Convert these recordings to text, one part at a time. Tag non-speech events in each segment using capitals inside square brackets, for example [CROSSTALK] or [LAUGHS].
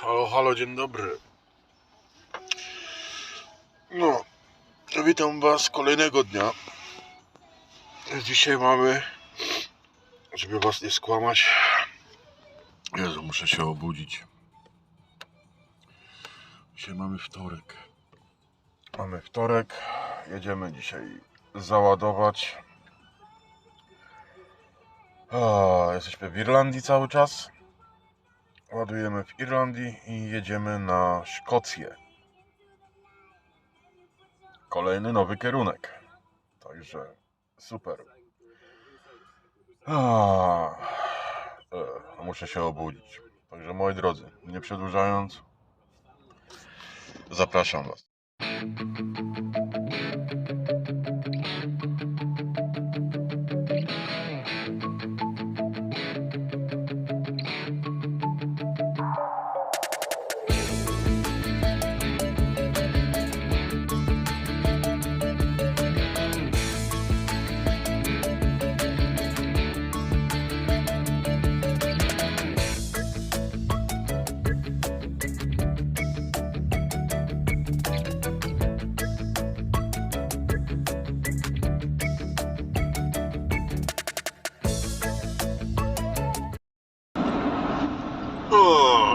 Halo, halo, dzień dobry. No, witam Was kolejnego dnia. Dzisiaj mamy, żeby Was nie skłamać. Jezu, muszę się obudzić. Dzisiaj mamy wtorek. Mamy wtorek. Jedziemy dzisiaj załadować. O, jesteśmy w Irlandii cały czas. Ładujemy w Irlandii i jedziemy na Szkocję. Kolejny nowy kierunek. Także super. E, muszę się obudzić. Także moi drodzy, nie przedłużając, zapraszam Was.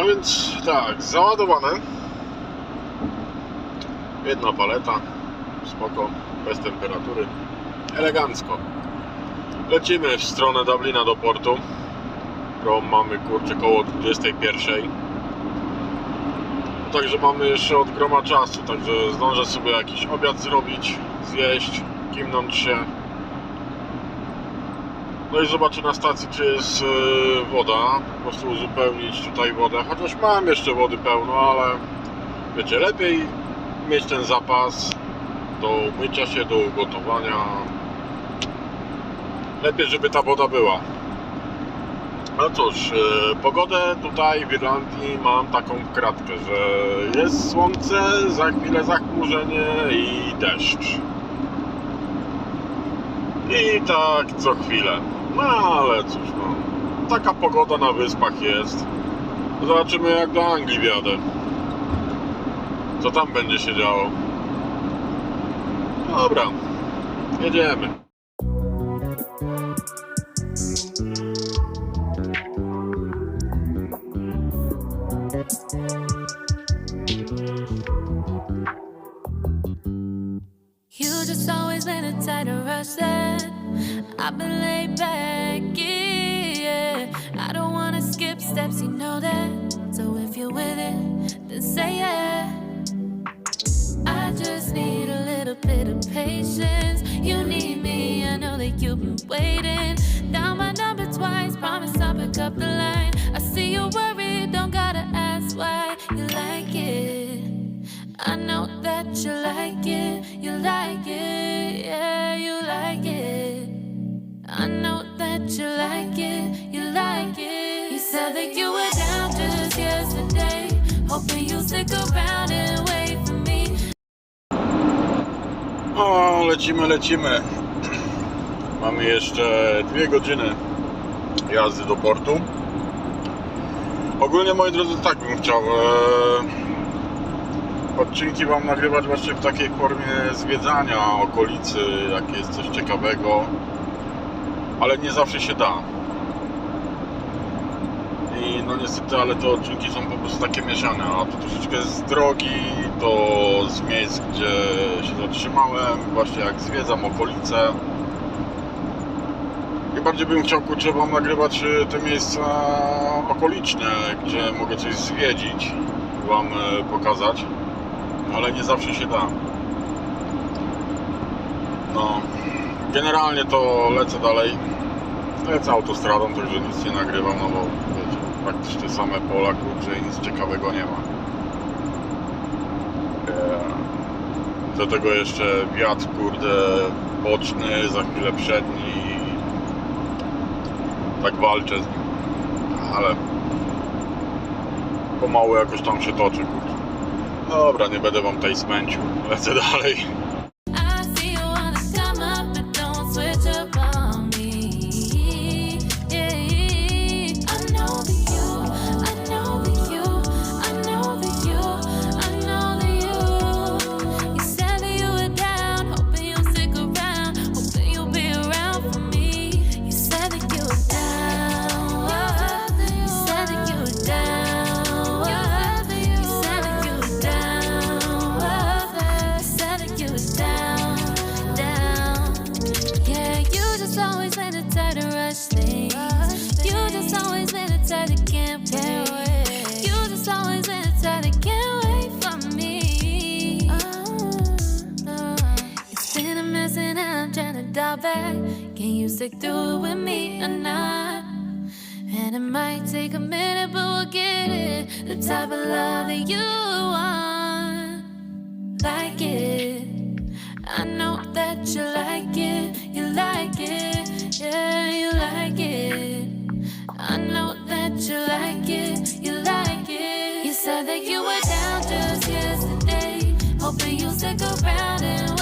O, a więc tak, załadowane. Jedna paleta, spoko, bez temperatury, elegancko. Lecimy w stronę Dublina do portu. Prom mamy kurczę koło 21. Także mamy jeszcze od groma czasu, także zdążę sobie jakiś obiad zrobić, zjeść, kimnąć się. No i zobaczę na stacji, czy jest e, woda. Po prostu uzupełnić tutaj wodę. Chociaż mam jeszcze wody pełno, ale wiecie, lepiej mieć ten zapas do mycia się, do ugotowania. Lepiej, żeby ta woda była. No cóż, e, pogodę tutaj w Irlandii mam taką kratkę, że jest słońce, za chwilę zachmurzenie i deszcz. I tak co chwilę. No ale cóż, no. Taka pogoda na wyspach jest. Zobaczymy jak do Anglii wjadę. Co tam będzie się działo. Dobra, jedziemy. I've been laid back, yeah. I don't wanna skip steps, you know that. So if you're with it, then say yeah. I just need a little bit of patience. You need me, I know that you've been waiting. Down my number twice, promise I'll pick up the line. I see you're worried, don't gotta ask why you like it. I know that you like it, you like it, you like it, you like it. You said that you were down just yesterday, hoping you'll stick around and wait for me. O, lecimy, lecimy. [CLEARS THROAT] Mamy jeszcze dwie godziny jazdy do portu. Ogólnie, moi drodzy, tak bym chciał e, odcinki Wam nagrywać właśnie w takiej formie zwiedzania okolicy, jak jest coś ciekawego, ale nie zawsze się da. I no niestety, ale te odcinki są po prostu takie mieszane, a to troszeczkę z drogi, to z miejsc, gdzie się zatrzymałem, właśnie jak zwiedzam okolice. I bardziej bym chciał, kurczę, Wam nagrywać e, te miejsca okoliczne, gdzie mogę coś zwiedzić, Wam e, pokazać, ale nie zawsze się da. No, generalnie to lecę dalej. Lecę autostradą, także nic nie nagrywam, no bo wiecie, praktycznie same pola, kurczę i nic ciekawego nie ma. Eee, Do tego jeszcze wiatr, kurde, boczny, za chwilę przedni. Tak walczę z nim. Ale pomału jakoś tam się toczy. Dobra, nie będę wam tutaj smęcił. Lecę dalej. Can you stick through it with me or not? And it might take a minute, but we'll get it. The type of love that you want, like it. I know that you like it, you like it, yeah, you like it. I know that you like it, you like it. You said that you were down just yesterday, hoping you'll stick around and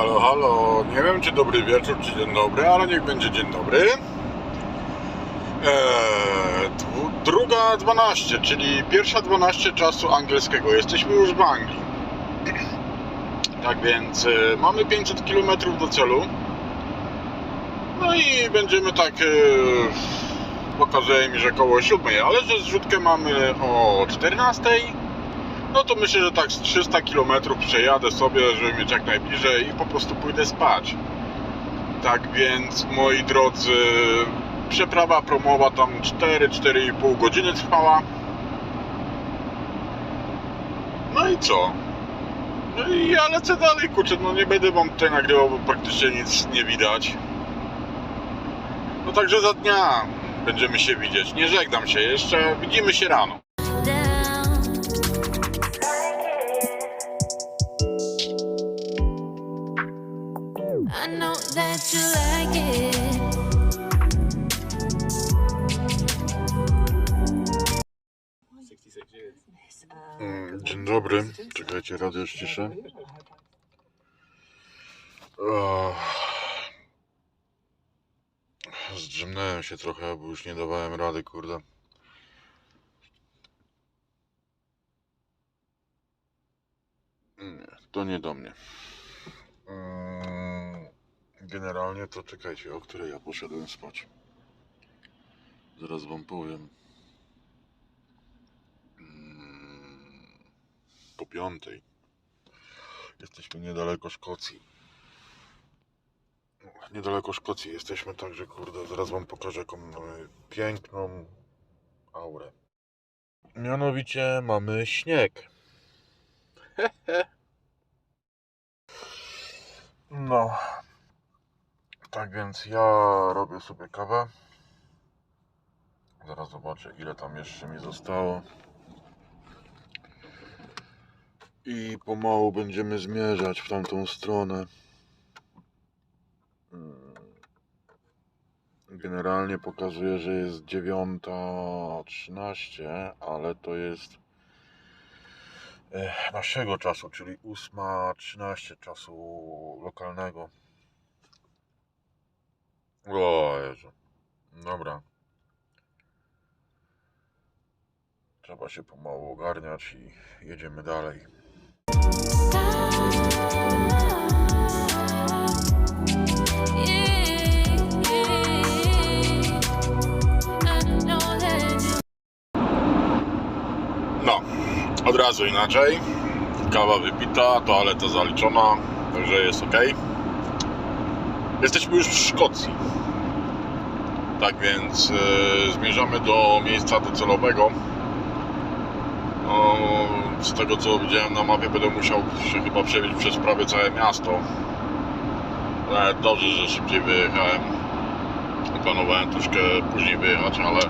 Halo, halo, nie wiem czy dobry wieczór, czy dzień dobry, ale niech będzie dzień dobry. Eee, druga 12, czyli pierwsza 12 czasu angielskiego. Jesteśmy już w Anglii. [CLEARS THROAT] Tak więc e, mamy 500 km do celu. No i będziemy tak. E, pokazuje mi, że koło 7, ale że zrzutkę mamy o 14. No to myślę, że tak z 300 km przejadę sobie, żeby mieć jak najbliżej i po prostu pójdę spać. Tak więc, moi drodzy, przeprawa promowa tam 4-4,5 godziny trwała. No i co? No i ja lecę dalej, kurczę, no nie będę wam tutaj nagrywał, bo praktycznie nic nie widać. No także za dnia będziemy się widzieć. Nie żegnam się jeszcze, widzimy się rano. Mm, Dzień dobry, czekajcie, radio ściszę. Zdrzemnąłem się trochę, bo już nie dawałem rady, kurde. Nie, to nie do mnie. Mm, Generalnie to czekajcie, o której ja poszedłem spać. Zaraz wam powiem. Mm, po piątej. Jesteśmy niedaleko Szkocji. Niedaleko Szkocji jesteśmy, także kurde, zaraz wam pokażę jaką mamy piękną aurę. Mianowicie mamy śnieg. No. Tak więc ja robię sobie kawę. Zaraz zobaczę ile tam jeszcze mi zostało. I pomału będziemy zmierzać w tamtą stronę. Mm. Generalnie pokazuje, że jest 9.13, ale to jest e, naszego czasu, czyli 8.13 czasu lokalnego. O Jezu. Dobra. Trzeba się pomału ogarniać i jedziemy dalej. No, od razu inaczej. Kawa wypita, toaleta zaliczona, także jest ok. Jesteśmy już w Szkocji. Tak więc e, zmierzamy do miejsca docelowego. No, z tego co widziałem na mapie, będę musiał się chyba przewieźć przez prawie całe miasto. Ale dobrze, że szybciej wyjechałem. Planowałem troszkę później wyjechać, ale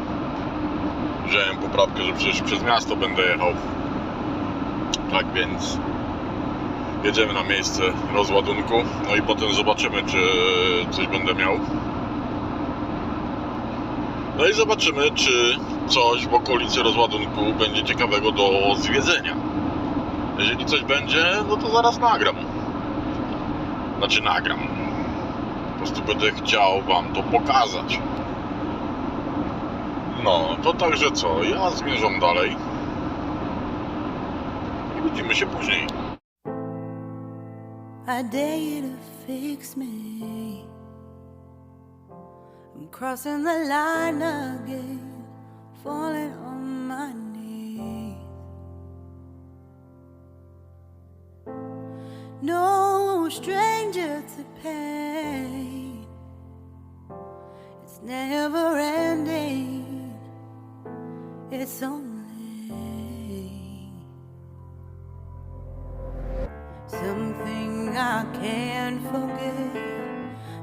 wziąłem poprawkę, że przecież przez miasto będę jechał. Tak więc jedziemy na miejsce rozładunku, no i potem zobaczymy, czy coś będę miał. No i zobaczymy, czy coś w okolicy rozładunku będzie ciekawego do zwiedzenia. Jeżeli coś będzie, no to zaraz nagram. Znaczy nagram. Po prostu będę chciał Wam to pokazać. No, to także co? Ja zmierzam dalej. I widzimy się później. I dare you to fix me. I'm crossing the line again, falling on my knees. No stranger to pain, it's never ending, it's only. Something I can't forget.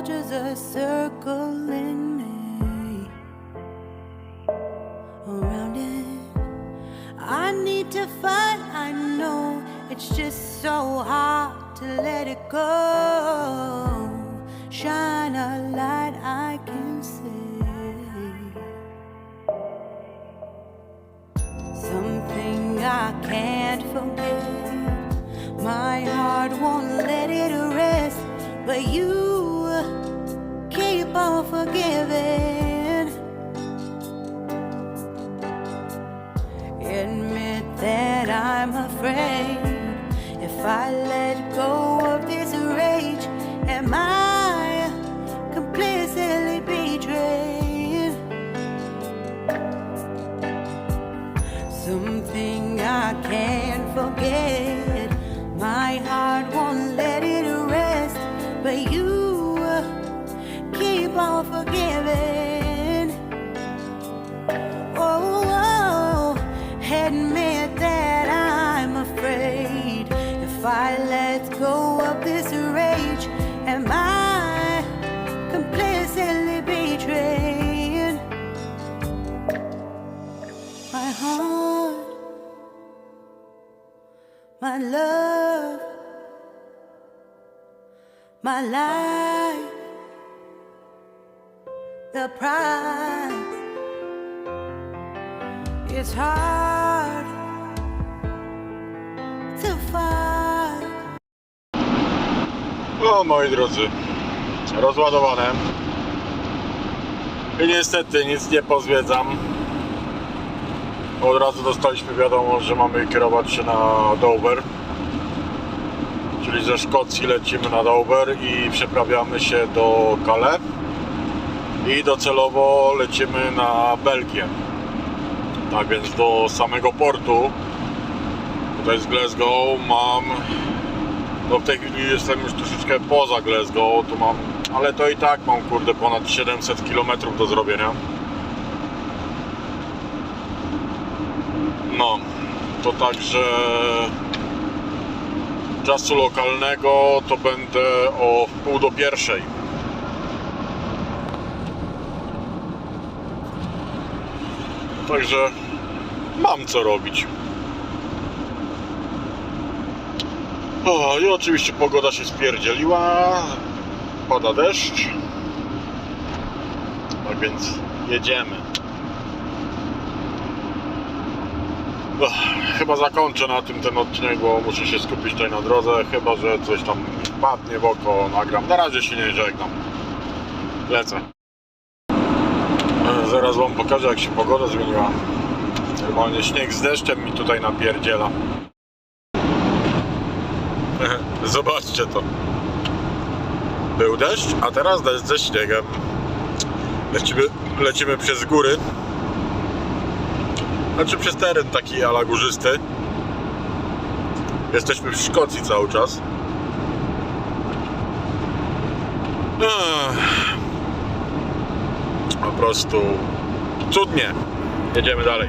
Vultures are circling me. Around it, I need to fight. I know it's just so hard to let it go. Shine a light I can see. Something I can't forget. My heart won't let it rest, but you on forgiving. Admit that I'm afraid. If I let go of this rage, am I completely betrayed? Something I can't forget. My love, my life, the price. It's hard to find. No moi drodzy, rozładowane. I niestety nic nie pozwiedzam. Od razu dostaliśmy wiadomość, że mamy kierować się na Dover. Czyli ze Szkocji lecimy na Dover i przeprawiamy się do Calais. I docelowo lecimy na Belgię. Tak więc do samego portu. Tutaj z Glasgow mam no w tej chwili jestem już troszeczkę poza Glasgow, tu mam, ale to i tak mam kurde ponad 700 km do zrobienia. No, to także czasu lokalnego to będę o pół do pierwszej. Także mam co robić. O, i oczywiście pogoda się spierdzieliła. Pada deszcz. Tak więc jedziemy. Chyba zakończę na tym ten odcinek, bo muszę się skupić tutaj na drodze. Chyba, że coś tam padnie w oko, nagram. Na razie się nie żegnam. Lecę. Zaraz wam pokażę, jak się pogoda zmieniła. Normalnie śnieg z deszczem mi tutaj napierdziela. [LAUGHS] Zobaczcie to. Był deszcz, a teraz deszcz ze śniegem. Lecimy, lecimy przez góry. Znaczy przez teren taki ala górzysty. Jesteśmy w Szkocji cały czas. Po prostu cudnie. Jedziemy dalej.